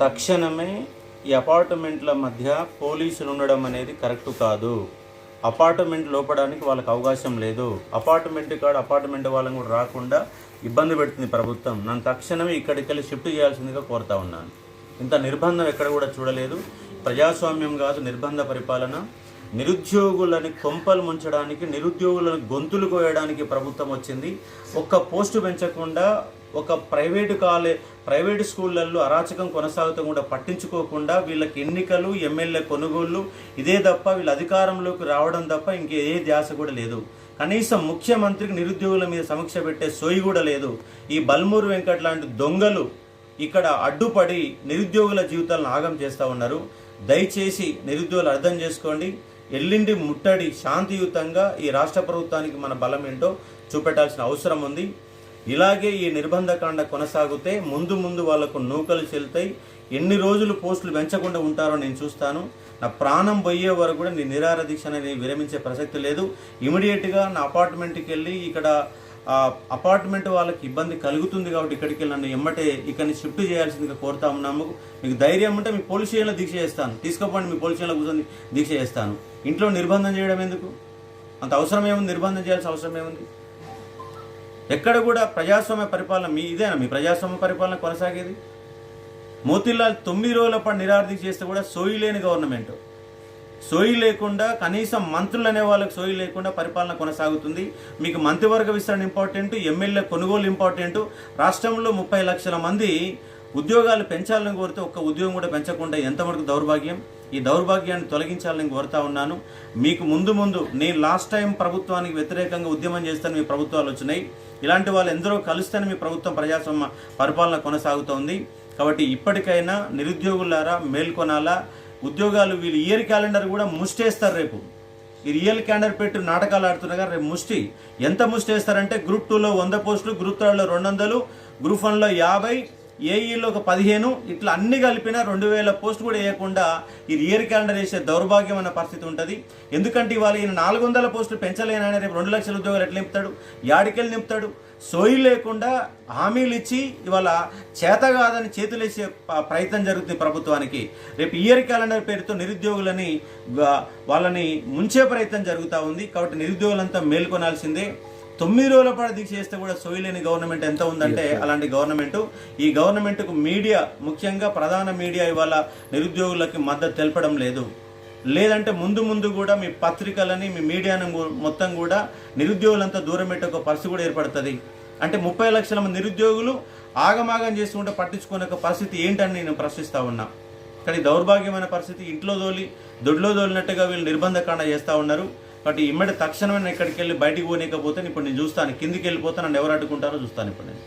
తక్షణమే ఈ అపార్ట్మెంట్ల మధ్య పోలీసులు ఉండడం అనేది కరెక్ట్ కాదు. అపార్ట్మెంట్ లోపడానికి వాళ్ళకి అవకాశం లేదు. అపార్ట్మెంట్ కాడ అపార్ట్మెంట్ వాళ్ళని కూడా రాకుండా ఇబ్బంది పెడుతుంది ప్రభుత్వం. నన్ను తక్షణమే ఇక్కడికి వెళ్ళి షిఫ్ట్ చేయాల్సిందిగా కోరుతా ఉన్నాను. ఇంత నిర్బంధం ఎక్కడ కూడా చూడలేదు. ప్రజాస్వామ్యం కాదు నిర్బంధ పరిపాలన. నిరుద్యోగులని కొంపలు ముంచడానికి నిరుద్యోగులను గొంతులు కోయడానికి ప్రభుత్వం వచ్చింది. ఒక్క పోస్టు పెంచకుండా ఒక ప్రైవేటు కాలే ప్రైవేటు స్కూళ్ళల్లో అరాచకం కొనసాగుతూ కూడా పట్టించుకోకుండా వీళ్ళకి ఎన్నికలు ఎమ్మెల్యే కొనుగోళ్ళు ఇదే తప్ప వీళ్ళ అధికారంలోకి రావడం తప్ప ఇంకే ఏ ధ్యాస కూడా లేదు. కనీసం ముఖ్యమంత్రికి నిరుద్యోగుల మీద సమీక్ష పెట్టే సోయి కూడా లేదు. ఈ బల్మూరు వెంకట్ లాంటి దొంగలు ఇక్కడ అడ్డుపడి నిరుద్యోగుల జీవితాలను ఆగం చేస్తూ ఉన్నారు. దయచేసి నిరుద్యోగులు అర్థం చేసుకోండి. ఎల్లిండి ముట్టడి శాంతియుతంగా ఈ రాష్ట్ర ప్రభుత్వానికి మన బలం ఏంటో చూపెట్టాల్సిన అవసరం ఉంది. ఇలాగే ఈ నిర్బంధకాండ కొనసాగితే ముందు ముందు వాళ్ళకు నూకలు చెల్తాయి. ఎన్ని రోజులు పోస్టులు పెంచకుండా ఉంటారో నేను చూస్తాను. నా ప్రాణం పోయే వరకు కూడా నీ నిరార దీక్ష అనేది విరమించే ప్రసక్తి లేదు. ఇమీడియట్గా నా అపార్ట్మెంట్కి వెళ్ళి ఇక్కడ అపార్ట్మెంట్ వాళ్ళకి ఇబ్బంది కలుగుతుంది కాబట్టి ఇక్కడికి నన్ను ఎమ్మటే ఇక్కడిని షిఫ్ట్ చేయాల్సిందిగా కోరుతా ఉన్నాము. మీకు ధైర్యం ఉంటే మీ పోలీస్ స్టేషన్లో దీక్ష చేస్తాను. తీసుకోపోండి మీ పోలీస్ స్టేషన్లో కూర్చొని దీక్ష చేస్తాను. ఇంట్లో నిర్బంధం చేయడం ఎందుకు? అంత అవసరం ఏముంది? నిర్బంధం చేయాల్సిన అవసరం ఏముంది? ఎక్కడ కూడా ప్రజాస్వామ్య పరిపాలన మీ ఇదేనా? మీ ప్రజాస్వామ్య పరిపాలన కొనసాగేది? మోతిలాల్ తొమ్మిది రోజుల పాటు నిరార్థిక చేస్తే కూడా సోయి లేని గవర్నమెంట్. సోయి లేకుండా కనీసం మంత్రులు అనే వాళ్ళకి సోయి లేకుండా పరిపాలన కొనసాగుతుంది. మీకు మంత్రివర్గ విస్తరణ ఇంపార్టెంట్ ఎమ్మెల్యే కొనుగోలు ఇంపార్టెంట్ రాష్ట్రంలో ముప్పై లక్షల మంది ఉద్యోగాలు పెంచాలని కోరితే ఒక్క ఉద్యోగం కూడా పెంచకుండా ఎంతవరకు దౌర్భాగ్యం? ఈ దౌర్భాగ్యాన్ని తొలగించాలని కోరుతా ఉన్నాను. మీకు ముందు ముందు నేను లాస్ట్ టైం ప్రభుత్వానికి వ్యతిరేకంగా ఉద్యమం చేస్తాను మీ ప్రభుత్వాలు వచ్చినాయి. ఇలాంటి వాళ్ళు ఎందరో కలుస్తేనే మీ ప్రభుత్వం ప్రజాస్వామ్య పరిపాలన కొనసాగుతోంది. కాబట్టి ఇప్పటికైనా నిరుద్యోగులారా మేల్కొనాలా? ఉద్యోగాలు వీళ్ళు ఇయర్ క్యాలెండర్ కూడా ముష్టేస్తారు రేపు. ఈ రియల్ క్యాలెండర్ పెట్టి నాటకాలు ఆడుతున్నారు రేపు ముష్టి. ఎంత ముష్టి వేస్తారంటే గ్రూప్ టూలో వంద పోస్టులు గ్రూప్ త్రీలో రెండు వందలు గ్రూప్ వన్లో యాభై ఏఈలో ఒక పదిహేను ఇట్లా అన్ని కలిపినా రెండు వేల పోస్ట్ కూడా వేయకుండా ఈ ఇయర్ క్యాలెండర్ వేసే దౌర్భాగ్యం అన్న పరిస్థితి ఉంటుంది. ఎందుకంటే ఇవాళ ఈయన నాలుగు వందల పోస్టులు పెంచలేనని రేపు రెండు లక్షల ఉద్యోగాలు ఎట్లా నింపుతాడు? యాడికెళ్ళి నింపుతాడు? సోయి లేకుండా హామీలు ఇచ్చి ఇవాళ చేత కాదని చేతులేసే ప్రయత్నం జరుగుతుంది ప్రభుత్వానికి. రేపు ఇయర్ క్యాలెండర్ పేరుతో నిరుద్యోగులని వాళ్ళని ముంచే ప్రయత్నం జరుగుతూ ఉంది. కాబట్టి నిరుద్యోగులంతా మేల్కొనాల్సిందే. తొమ్మిది రోజుల పాటు దీక్ష చేస్తే కూడా సోయిలేని గవర్నమెంట్ ఎంత ఉందంటే అలాంటి గవర్నమెంట్ ఈ గవర్నమెంట్కు మీడియా ముఖ్యంగా ప్రధాన మీడియా ఇవాళ నిరుద్యోగులకి మద్దతు తెలపడం లేదు. లేదంటే ముందు ముందు కూడా మీ పత్రికలని మీ మీడియాను మొత్తం కూడా నిరుద్యోగులంతా దూరం పెట్టే ఒక పరిస్థితి కూడా ఏర్పడుతుంది. అంటే ముప్పై లక్షల మంది నిరుద్యోగులు ఆగమాగం చేసుకుంటే పట్టించుకునే ఒక పరిస్థితి ఏంటని నేను ప్రశ్నిస్తా ఉన్నా. కానీ దౌర్భాగ్యమైన పరిస్థితి ఇంట్లో దోలి దొడ్లో దోలినట్టుగా వీళ్ళు నిర్బంధకాండ చేస్తూ ఉన్నారు. కాబట్టి ఇమ్మడి తక్షణమే నేను ఇక్కడికి వెళ్ళి బయటికి పోనీకపోతే ఇప్పుడు నేను చూస్తాను కిందికి వెళ్ళిపోతే నన్ను ఎవరు అడ్డుకుంటారో చూస్తాను ఇప్పుడు నేను.